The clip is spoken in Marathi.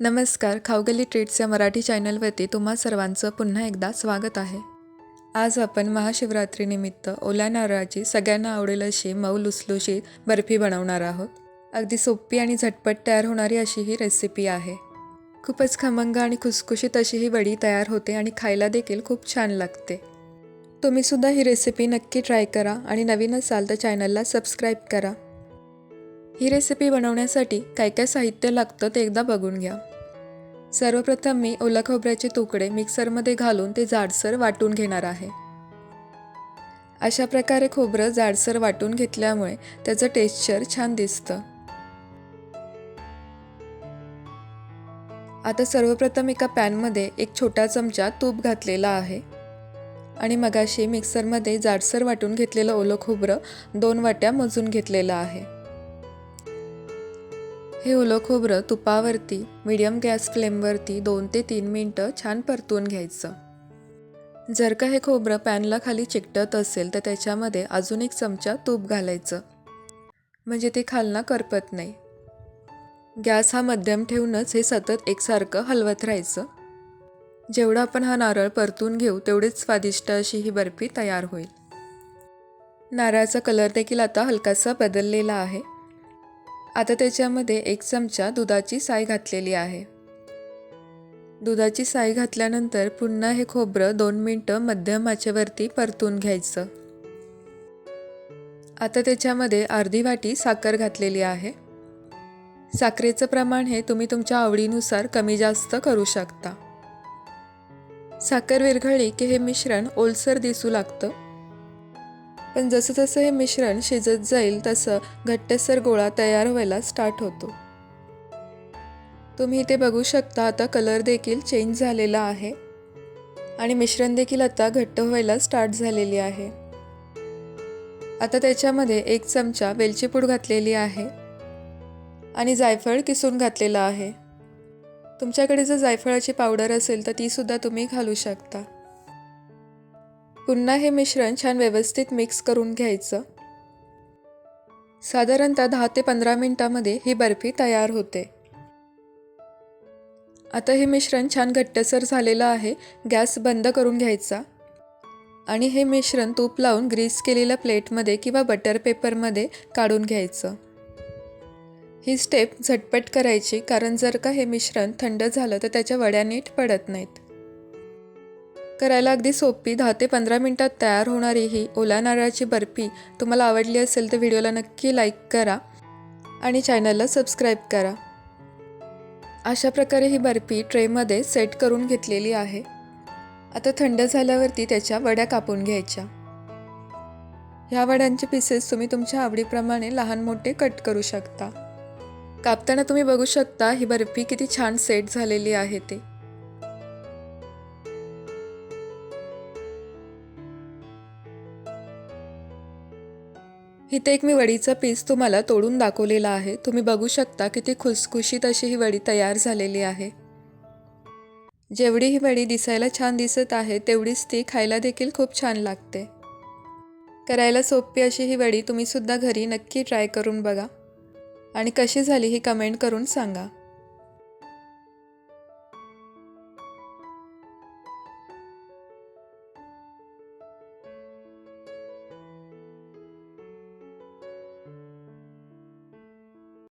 नमस्कार खाऊगली ट्रीट्स या मराठी चॅनलवरती तुम्हा सर्वांचं पुन्हा एकदा स्वागत आहे. आज आपण महाशिवरात्रीनिमित्त ओल्या नारळाची सगळ्यांना आवडेल अशी मऊ लुसलुशीत बर्फी बनवणार आहोत. अगदी सोपी आणि झटपट तयार होणारी अशी ही रेसिपी आहे. खूपच खमंग आणि खुसखुशीत अशी ही वडी तयार होते आणि खायला देखील खूप छान लागते. तुम्हीसुद्धा ही रेसिपी नक्की ट्राय करा आणि नवीन असाल तर चॅनलला सबस्क्राईब करा. ही रेसिपी बनवण्यासाठी काय काय साहित्य लागतं ते एकदा बघून घ्या. सर्वप्रथम मी ओला खोबऱ्याचे तुकडे मिक्सरमध्ये घालून ते जाडसर वाटून घेणार आहे. अशा प्रकारे खोबरं जाडसर वाटून घेतल्यामुळे त्याचं टेक्स्चर छान दिसतं. आता सर्वप्रथम एका पॅनमध्ये एक छोटा चमचा तूप घातलेला आहे. आणि मगाशी मिक्सरमध्ये जाडसर वाटून घेतलेलं ओलं खोबरं दोन वाट्या मोजून घेतलेलं आहे. हे ओलं खोबरं तुपावरती मिडियम गॅस फ्लेमवरती दोन ते तीन मिनटं छान परतून घ्यायचं. जर का हे खोबरं पॅनला खाली चिकटत असेल तर त्याच्यामध्ये अजून एक चमचा तूप घालायचं. म्हणजे ते खालना करपत नाही. गॅस हा मध्यम ठेवूनच हे सतत एकसारखं हलवत राहायचं. जेवढा आपण हा नारळ परतून घेऊ तेवढीच स्वादिष्ट अशी ही बर्फी तयार होईल. नारळाचा कलर देखील आता हलकासा बदललेला आहे. आता त्याच्यामध्ये एक चमचा दुधाची साय घातलेली आहे. दुधाची साय घातल्यानंतर पुन्हा हे खोबरं दोन मिनटं मध्यम आचेवरती परतून घ्यायचं. आता त्याच्यामध्ये अर्धी वाटी साखर घातलेली आहे. साखरेचं प्रमाण हे तुम्ही तुमच्या आवडीनुसार कमी जास्त करू शकता. साखर विरघळली की हे मिश्रण ओलसर दिसू लागतं. पण जसं जसं हे मिश्रण शिजत जाईल तसं घट्टसर गोळा तयार व्हायला स्टार्ट होतो. तुम्ही इथे बघू शकता आता कलर देखील चेंज झालेला आहे. आणि मिश्रण देखील आता घट्ट व्हायला स्टार्ट झालेली आहे. आता त्याच्यामध्ये एक चमचा वेलची पूड घातलेली आहे. आणि जायफळ किसून घातलेलं आहे. तुमच्याकडे जर जायफळाची पावडर असेल तर तीसुद्धा तुम्ही घालू शकता. पुन्हा हे मिश्रण छान व्यवस्थित मिक्स करून घ्यायचं. साधारणतः दहा ते पंधरा मिनटामध्ये ही बर्फी तयार होते. आता हे मिश्रण छान घट्टसर झालेलं आहे गॅस बंद करून घ्यायचा. आणि हे मिश्रण तूप लावून ग्रीस केलेल्या प्लेटमध्ये किंवा बटर पेपरमध्ये काढून घ्यायचं. ही स्टेप झटपट करायची कारण जर का हे मिश्रण थंड झालं तर त्याच्या वड्या नीट पडत नाहीत. करायला अगदी सोपी दहा ते पंधरा मिनटात तयार होणारी ही ओला नारळाची बर्फी तुम्हाला आवडली असेल तर व्हिडिओला नक्की लाईक करा आणि चॅनलला सबस्क्राईब करा. अशा प्रकारे ही बर्फी ट्रेमध्ये सेट करून घेतलेली आहे. आता थंड झाल्यावरती त्याच्या वड्या कापून घ्यायच्या. ह्या वड्यांचे पीसेस तुम्ही तुमच्या आवडीप्रमाणे लहान मोठे कट करू शकता. कापताना तुम्ही बघू शकता ही बर्फी किती छान सेट झालेली आहे ते. इथे एक मी वडीचा पीस तुम्हाला तोडून दाखवलेला आहे. तुम्ही बघू शकता किती खुसखुशीत अशी ही वडी तयार झालेली आहे. जेवढी ही वडी दिसायला छान दिसत आहे तेवढीच ती खायला देखील खूप छान लागते. करायला सोपी अशी ही वडी तुम्हीसुद्धा घरी नक्की ट्राय करून बघा. आणि कशी झाली ही कमेंट करून सांगा.